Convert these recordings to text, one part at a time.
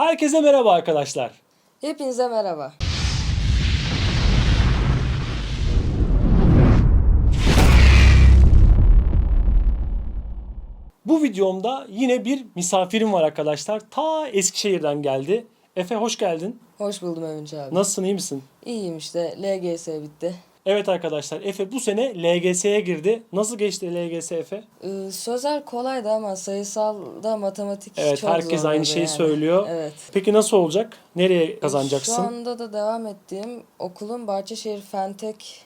Herkese merhaba arkadaşlar. Hepinize merhaba. Bu videomda yine bir misafirim var arkadaşlar. Ta Eskişehir'den geldi. Efe hoş geldin. Hoş buldum Övünç abi. Nasılsın iyi misin? İyiyim işte. LGS bitti. Evet arkadaşlar Efe bu sene LGS'ye girdi. Nasıl geçti LGS Efe? Ee, sözel kolaydı ama sayısalda matematik Evet çok herkes aynı şeyi yani. söylüyor. Evet. Peki nasıl olacak? Nereye kazanacaksın? Şu anda da devam ettiğim okulun Bahçeşehir Fentek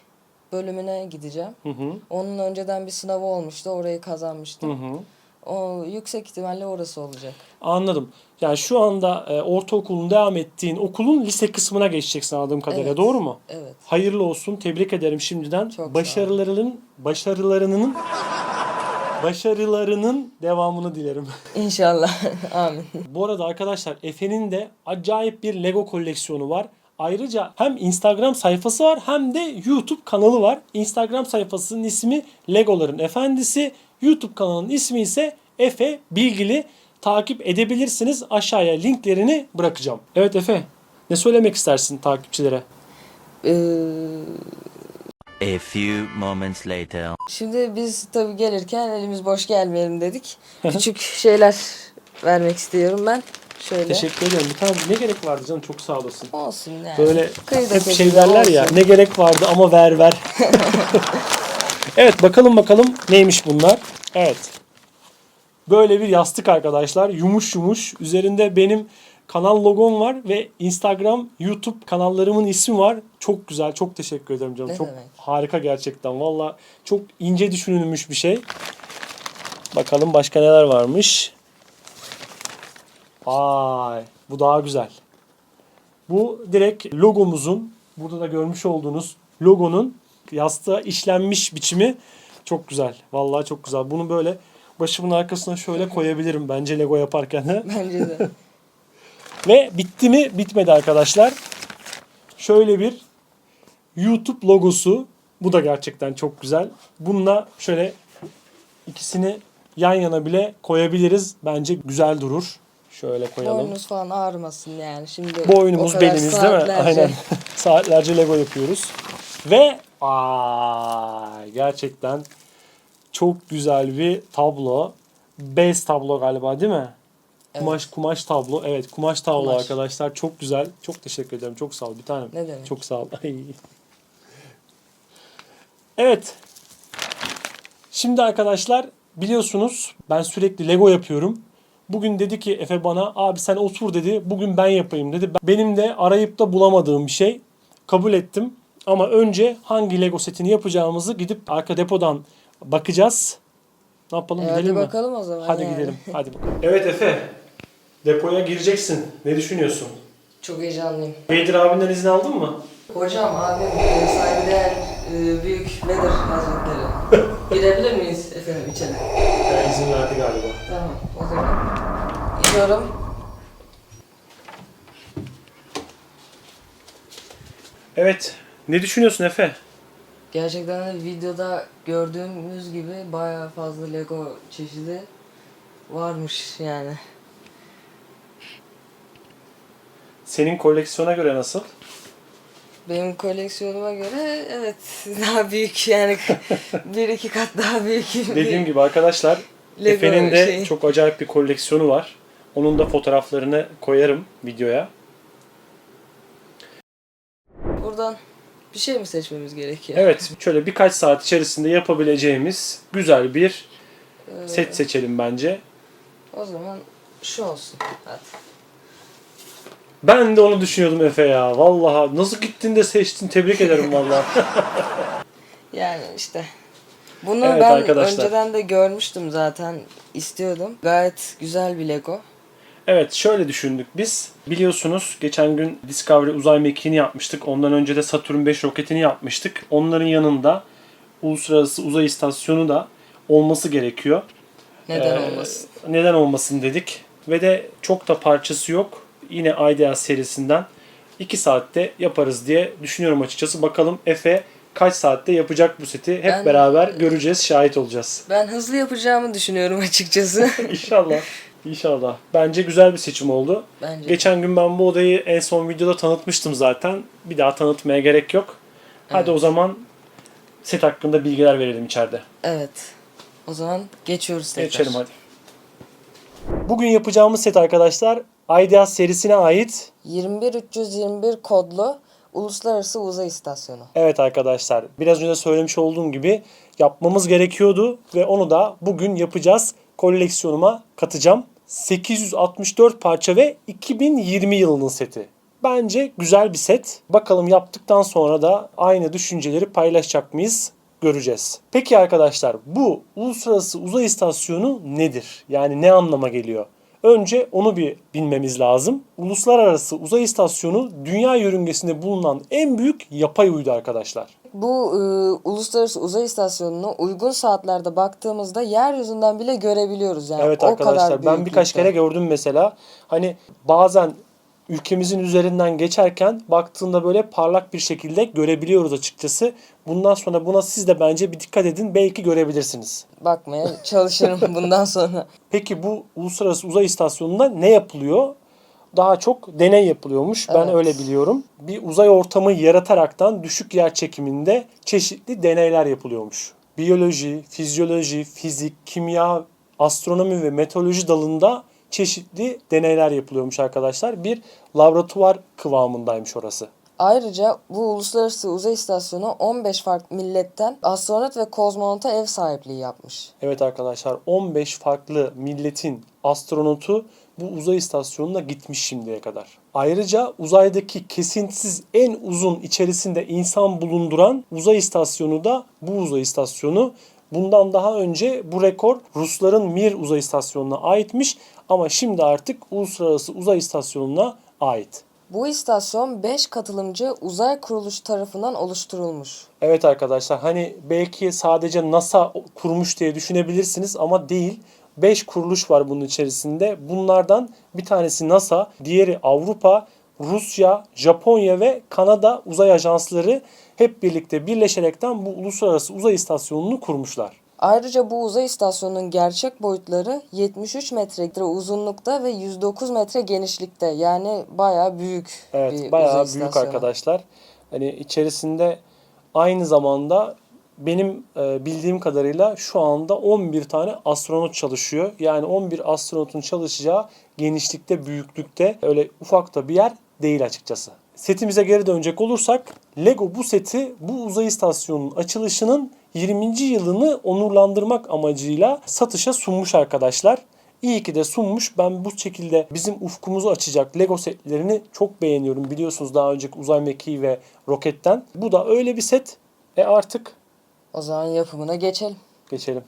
bölümüne gideceğim. Hı hı. Onun önceden bir sınavı olmuştu. Orayı Hı kazanmıştım. hı. O yüksek ihtimalle orası olacak. Anladım. Yani şu anda e, ortaokulun devam ettiğin okulun lise kısmına geçeceksin anladığım kadarıyla. Evet. Doğru mu? Evet. Hayırlı olsun. Tebrik ederim şimdiden. Çok başarılarının başarılarının başarılarının devamını dilerim. İnşallah. Amin. Bu arada arkadaşlar Efe'nin de acayip bir Lego koleksiyonu var. Ayrıca hem Instagram sayfası var hem de YouTube kanalı var. Instagram sayfasının ismi Legoların Efendisi. YouTube kanalının ismi ise Efe Bilgili. Takip edebilirsiniz. Aşağıya linklerini bırakacağım. Evet Efe, ne söylemek istersin takipçilere? Ee, A few moments later. Şimdi biz tabii gelirken elimiz boş gelmeyelim dedik. Küçük şeyler vermek istiyorum ben. Şöyle. Teşekkür ederim. Bir tane ne gerek vardı canım çok sağ olasın. Olsun yani. Böyle Kıyıda hep şey derler ya olsun. ne gerek vardı ama ver ver. evet bakalım bakalım neymiş bunlar. Evet. Böyle bir yastık arkadaşlar. Yumuş yumuş. Üzerinde benim kanal logom var ve Instagram, YouTube kanallarımın ismi var. Çok güzel. Çok teşekkür ederim canım. Ne çok demek. harika gerçekten. Valla çok ince düşünülmüş bir şey. Bakalım başka neler varmış. Vay, bu daha güzel. Bu direkt logomuzun, burada da görmüş olduğunuz logonun yastığa işlenmiş biçimi çok güzel. Vallahi çok güzel. Bunu böyle başımın arkasına şöyle koyabilirim bence Lego yaparken. de. Bence de. Ve bitti mi? Bitmedi arkadaşlar. Şöyle bir YouTube logosu. Bu da gerçekten çok güzel. Bununla şöyle ikisini yan yana bile koyabiliriz. Bence güzel durur. Şöyle koyalım. Boynunuz falan ağrımasın yani. Şimdi Boynumuz o kadar belimiz değil mi? saatlerce- Aynen. Saatlerce Lego yapıyoruz. Ve aa, gerçekten çok güzel bir tablo. Bez tablo galiba değil mi? Kumaş kumaş tablo. Evet kumaş tablo Kumaş. arkadaşlar. Çok güzel. Çok teşekkür ederim. Çok sağ ol bir tanem. Ne demek. Çok sağ ol. Evet. Şimdi arkadaşlar biliyorsunuz ben sürekli Lego yapıyorum. Bugün dedi ki Efe bana abi sen otur dedi. Bugün ben yapayım dedi. Benim de arayıp da bulamadığım bir şey. Kabul ettim. Ama önce hangi Lego setini yapacağımızı gidip arka depodan bakacağız. Ne yapalım E, gidelim hadi mi? bakalım o zaman. Hadi yani. gidelim. Hadi bakalım. Evet Efe. Depoya gireceksin. Ne düşünüyorsun? Çok heyecanlıyım. Bedir abinden izin aldın mı? Hocam abim saygıdeğer büyük Vedir Hazretleri. Girebilir miyiz efendim içeri? Ya izin verdi galiba. Tamam o zaman. Gidiyorum. Evet. Ne düşünüyorsun Efe? Gerçekten de videoda gördüğümüz gibi bayağı fazla Lego çeşidi varmış yani. Senin koleksiyona göre nasıl? Benim koleksiyonuma göre evet daha büyük yani bir iki kat daha büyük. Dediğim gibi arkadaşlar Lego Efe'nin de şey. çok acayip bir koleksiyonu var. Onun da fotoğraflarını koyarım videoya. Buradan bir şey mi seçmemiz gerekiyor? Evet şöyle birkaç saat içerisinde yapabileceğimiz güzel bir Ee, set seçelim bence. O zaman şu olsun. Hadi. Ben de onu düşünüyordum Efe ya. Vallahi nasıl gittin de seçtin tebrik ederim vallahi. Yani işte. Bunu Evet ben arkadaşlar. önceden de görmüştüm zaten. istiyordum. Gayet güzel bir Lego. Evet şöyle düşündük biz. Biliyorsunuz geçen gün Discovery uzay mekiğini yapmıştık. Ondan önce de Saturn 5 roketini yapmıştık. Onların yanında Uluslararası Uzay İstasyonu da olması gerekiyor. Neden Ee, olmasın? Neden olmasın dedik. Ve de çok da parçası yok. Yine Ideas serisinden 2 saatte yaparız diye düşünüyorum açıkçası. Bakalım Efe kaç saatte yapacak bu seti. Hep Ben- beraber göreceğiz, şahit olacağız. Ben hızlı yapacağımı düşünüyorum açıkçası. İnşallah. İnşallah. Bence güzel bir seçim oldu. Bence. Geçen gün ben bu odayı en son videoda tanıtmıştım zaten. Bir daha tanıtmaya gerek yok. Hadi o zaman set hakkında bilgiler verelim içeride. Evet. O zaman geçiyoruz tekrar. Geçelim hadi. Bugün yapacağımız set arkadaşlar Ideas serisine ait 21321 kodlu Uluslararası Uzay İstasyonu. Evet arkadaşlar biraz önce söylemiş olduğum gibi yapmamız gerekiyordu ve onu da bugün yapacağız. Koleksiyonuma katacağım. 864 parça ve 2020 yılının seti. Bence güzel bir set. Bakalım yaptıktan sonra da aynı düşünceleri paylaşacak mıyız? Göreceğiz. Peki arkadaşlar bu Uluslararası Uzay İstasyonu nedir? Yani ne anlama geliyor? Önce onu bir bilmemiz lazım. Uluslararası Uzay İstasyonu dünya yörüngesinde bulunan en büyük yapay uydu arkadaşlar. Bu e, Uluslararası Uzay İstasyonu'nu uygun saatlerde baktığımızda yeryüzünden bile görebiliyoruz yani. Evet o arkadaşlar kadar ben birkaç kere gördüm mesela. Hani bazen ülkemizin üzerinden geçerken baktığında böyle parlak bir şekilde görebiliyoruz açıkçası. Bundan sonra buna siz de bence bir dikkat edin. Belki görebilirsiniz. Bakmaya çalışırım bundan sonra. Peki bu Uluslararası Uzay İstasyonu'nda ne yapılıyor? Daha çok deney yapılıyormuş. Ben Evet. öyle biliyorum. Bir uzay ortamı yarataraktan düşük yer çekiminde çeşitli deneyler yapılıyormuş. Biyoloji, fizyoloji, fizik, kimya, astronomi ve meteoroloji dalında çeşitli deneyler yapılıyormuş arkadaşlar. Bir laboratuvar kıvamındaymış orası. Ayrıca bu Uluslararası Uzay İstasyonu 15 farklı milletten astronot ve kozmonota ev sahipliği yapmış. Evet arkadaşlar 15 farklı milletin astronotu bu uzay istasyonuna gitmiş şimdiye kadar. Ayrıca uzaydaki kesintisiz en uzun içerisinde insan bulunduran uzay istasyonu da bu uzay istasyonu. Bundan daha önce bu rekor Rusların Mir uzay istasyonuna aitmiş ama şimdi artık Uluslararası Uzay İstasyonu'na ait. Bu istasyon 5 katılımcı uzay kuruluşu tarafından oluşturulmuş. Evet arkadaşlar hani belki sadece NASA kurmuş diye düşünebilirsiniz ama değil. 5 kuruluş var bunun içerisinde. Bunlardan bir tanesi NASA, diğeri Avrupa, Rusya, Japonya ve Kanada uzay ajansları hep birlikte birleşerekten bu uluslararası uzay istasyonunu kurmuşlar. Ayrıca bu uzay istasyonunun gerçek boyutları 73 metre uzunlukta ve 109 metre genişlikte. Yani bayağı büyük bir Evet uzay bayağı büyük istasyonu. arkadaşlar. Hani içerisinde aynı zamanda benim e, bildiğim kadarıyla şu anda 11 tane astronot çalışıyor. Yani 11 astronotun çalışacağı genişlikte, büyüklükte öyle ufak da bir yer değil açıkçası. Setimize geri dönecek olursak Lego bu seti bu uzay istasyonunun açılışının 20. yılını onurlandırmak amacıyla satışa sunmuş arkadaşlar. İyi ki de sunmuş. Ben bu şekilde bizim ufkumuzu açacak Lego setlerini çok beğeniyorum. Biliyorsunuz daha önceki uzay mekiği ve roketten. Bu da öyle bir set. E artık O zaman yapımına geçelim. geçelim.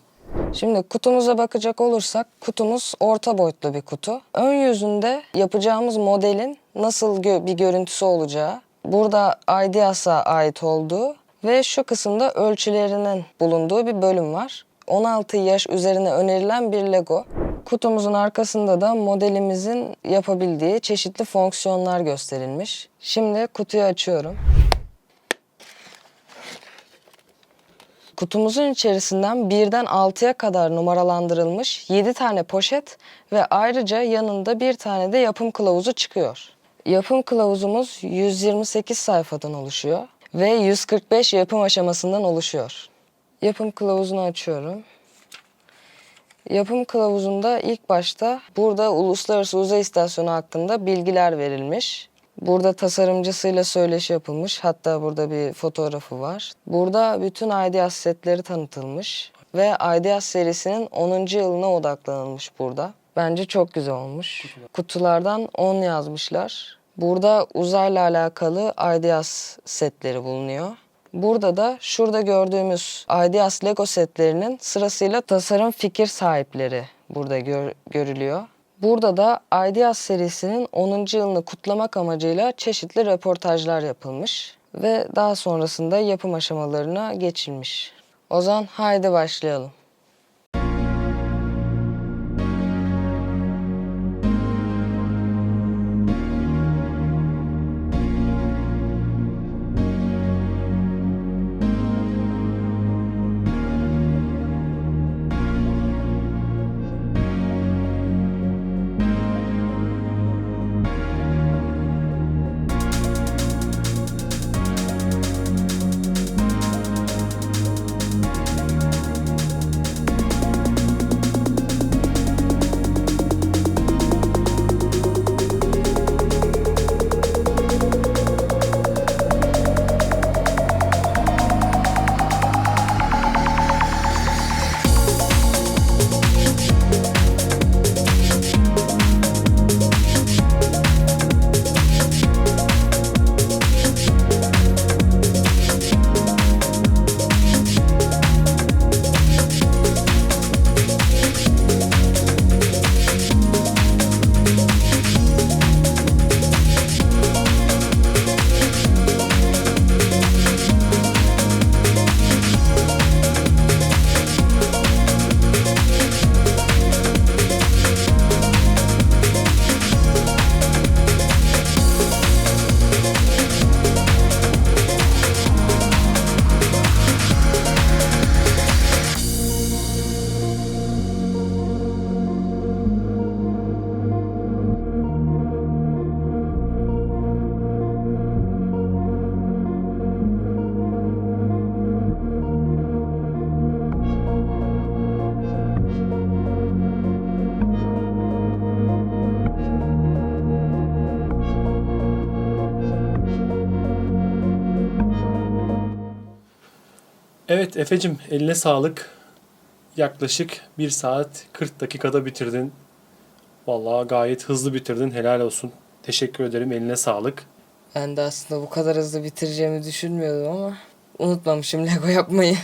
Şimdi kutumuza bakacak olursak kutumuz orta boyutlu bir kutu. Ön yüzünde yapacağımız modelin nasıl gö- bir görüntüsü olacağı, burada IDEAS'a ait olduğu ve şu kısımda ölçülerinin bulunduğu bir bölüm var. 16 yaş üzerine önerilen bir Lego. Kutumuzun arkasında da modelimizin yapabildiği çeşitli fonksiyonlar gösterilmiş. Şimdi kutuyu açıyorum. Kutumuzun içerisinden birden 6'ya kadar numaralandırılmış 7 tane poşet ve ayrıca yanında bir tane de yapım kılavuzu çıkıyor. Yapım kılavuzumuz 128 sayfadan oluşuyor ve 145 yapım aşamasından oluşuyor. Yapım kılavuzunu açıyorum. Yapım kılavuzunda ilk başta burada Uluslararası Uzay İstasyonu hakkında bilgiler verilmiş. Burada tasarımcısıyla söyleşi yapılmış. Hatta burada bir fotoğrafı var. Burada bütün IDEAS setleri tanıtılmış. Ve IDEAS serisinin 10. yılına odaklanılmış burada. Bence çok güzel olmuş. Kutulardan 10 yazmışlar. Burada uzayla alakalı IDEAS setleri bulunuyor. Burada da şurada gördüğümüz IDEAS Lego setlerinin sırasıyla tasarım fikir sahipleri burada gör- görülüyor. Burada da IDEAS serisinin 10. yılını kutlamak amacıyla çeşitli röportajlar yapılmış ve daha sonrasında yapım aşamalarına geçilmiş. O zaman haydi başlayalım. Evet Efe'cim eline sağlık. Yaklaşık 1 saat 40 dakikada bitirdin. Vallahi gayet hızlı bitirdin. Helal olsun. Teşekkür ederim. Eline sağlık. Ben de aslında bu kadar hızlı bitireceğimi düşünmüyordum ama unutmamışım Lego yapmayı.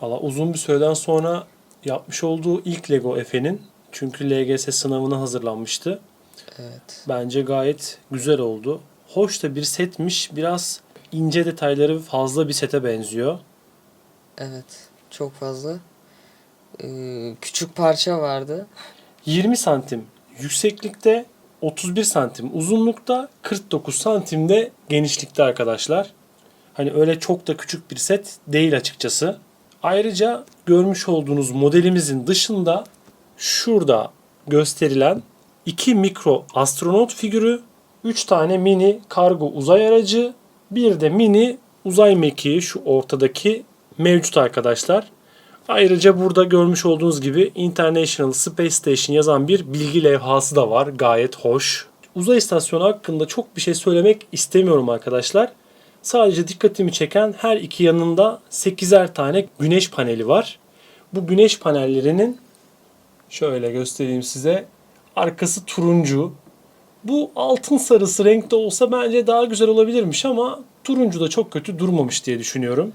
Valla uzun bir süreden sonra yapmış olduğu ilk Lego Efe'nin. Çünkü LGS sınavına hazırlanmıştı. Evet. Bence gayet güzel oldu. Hoş da bir setmiş. Biraz ince detayları fazla bir sete benziyor. Evet. Çok fazla. Ee, küçük parça vardı. 20 santim yükseklikte, 31 santim uzunlukta, 49 santimde genişlikte arkadaşlar. Hani öyle çok da küçük bir set değil açıkçası. Ayrıca görmüş olduğunuz modelimizin dışında şurada gösterilen 2 mikro astronot figürü, 3 tane mini kargo uzay aracı, bir de mini uzay mekiği şu ortadaki mevcut arkadaşlar. Ayrıca burada görmüş olduğunuz gibi International Space Station yazan bir bilgi levhası da var. Gayet hoş. Uzay istasyonu hakkında çok bir şey söylemek istemiyorum arkadaşlar. Sadece dikkatimi çeken her iki yanında 8'er tane güneş paneli var. Bu güneş panellerinin şöyle göstereyim size. Arkası turuncu. Bu altın sarısı renkte olsa bence daha güzel olabilirmiş ama turuncu da çok kötü durmamış diye düşünüyorum.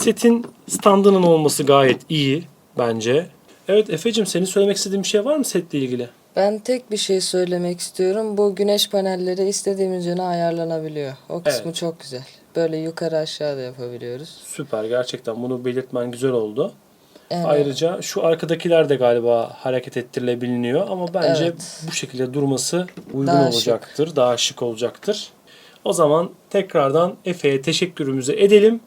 Setin standının olması gayet iyi bence. Evet Efe'cim senin söylemek istediğin bir şey var mı setle ilgili? Ben tek bir şey söylemek istiyorum. Bu güneş panelleri istediğimiz yöne ayarlanabiliyor. O kısmı Evet. çok güzel. Böyle yukarı aşağı da yapabiliyoruz. Süper gerçekten bunu belirtmen güzel oldu. Evet. Ayrıca şu arkadakiler de galiba hareket ettirilebiliyor ama bence Evet. bu şekilde durması uygun Daha şık. olacaktır. Daha şık olacaktır. O zaman tekrardan Efe'ye teşekkürümüzü edelim.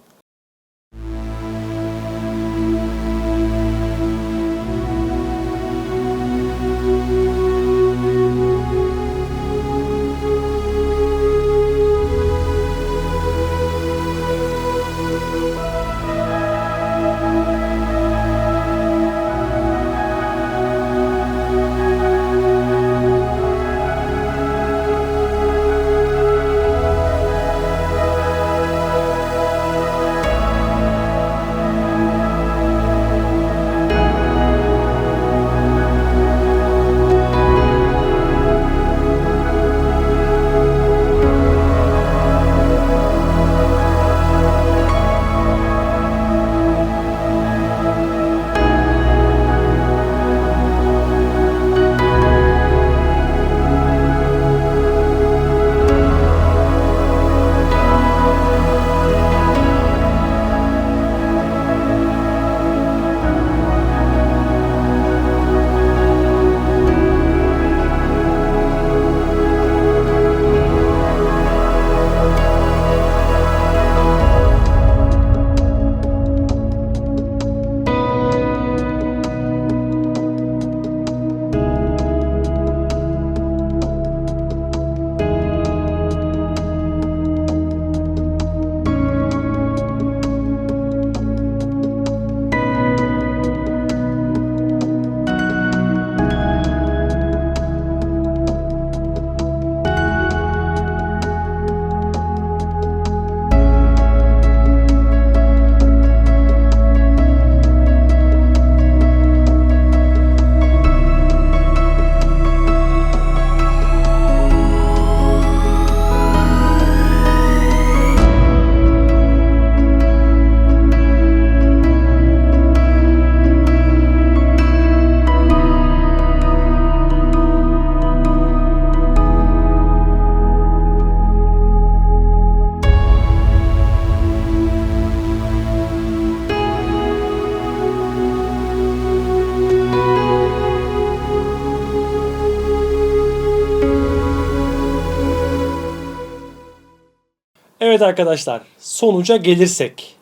Evet arkadaşlar sonuca gelirsek.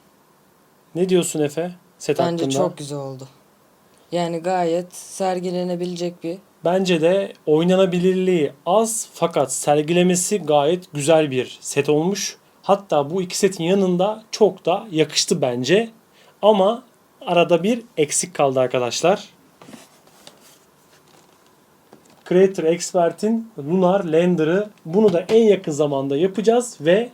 Ne diyorsun Efe? Set Bence hakkında? çok güzel oldu. Yani gayet sergilenebilecek bir Bence de oynanabilirliği az fakat sergilemesi gayet güzel bir set olmuş. Hatta bu iki setin yanında çok da yakıştı bence. Ama arada bir eksik kaldı arkadaşlar. Creator Expert'in Lunar Lander'ı bunu da en yakın zamanda yapacağız ve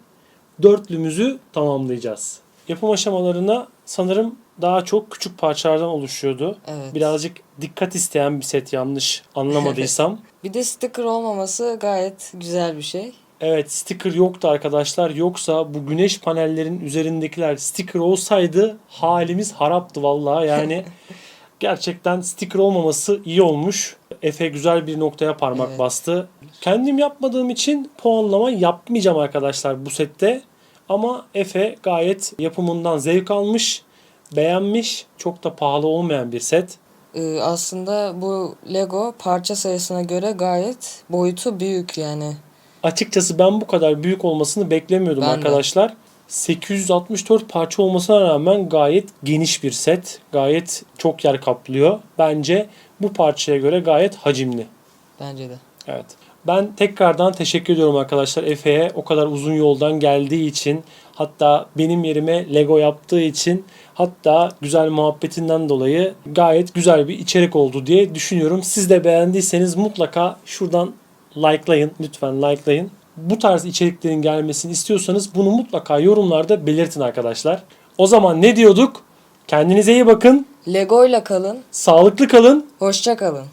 dörtlümüzü tamamlayacağız. Yapım aşamalarına sanırım daha çok küçük parçalardan oluşuyordu. Evet. Birazcık dikkat isteyen bir set yanlış anlamadıysam. Bir de sticker olmaması gayet güzel bir şey. Evet sticker yoktu arkadaşlar. Yoksa bu güneş panellerin üzerindekiler sticker olsaydı halimiz haraptı vallahi. Yani gerçekten sticker olmaması iyi olmuş. Efe güzel bir noktaya parmak Evet. bastı. Kendim yapmadığım için puanlama yapmayacağım arkadaşlar bu sette. Ama Efe gayet yapımından zevk almış, beğenmiş. Çok da pahalı olmayan bir set. Ee, aslında bu Lego parça sayısına göre gayet boyutu büyük yani. Açıkçası ben bu kadar büyük olmasını beklemiyordum Ben de. arkadaşlar. 864 parça olmasına rağmen gayet geniş bir set. Gayet çok yer kaplıyor. Bence bu parçaya göre gayet hacimli. Bence de. Evet. Ben tekrardan teşekkür ediyorum arkadaşlar Efe'ye o kadar uzun yoldan geldiği için hatta benim yerime Lego yaptığı için hatta güzel muhabbetinden dolayı gayet güzel bir içerik oldu diye düşünüyorum. Siz de beğendiyseniz mutlaka şuradan likelayın lütfen likelayın. Bu tarz içeriklerin gelmesini istiyorsanız bunu mutlaka yorumlarda belirtin arkadaşlar. O zaman ne diyorduk? Kendinize iyi bakın, Lego'yla kalın, sağlıklı kalın. hoşça kalın.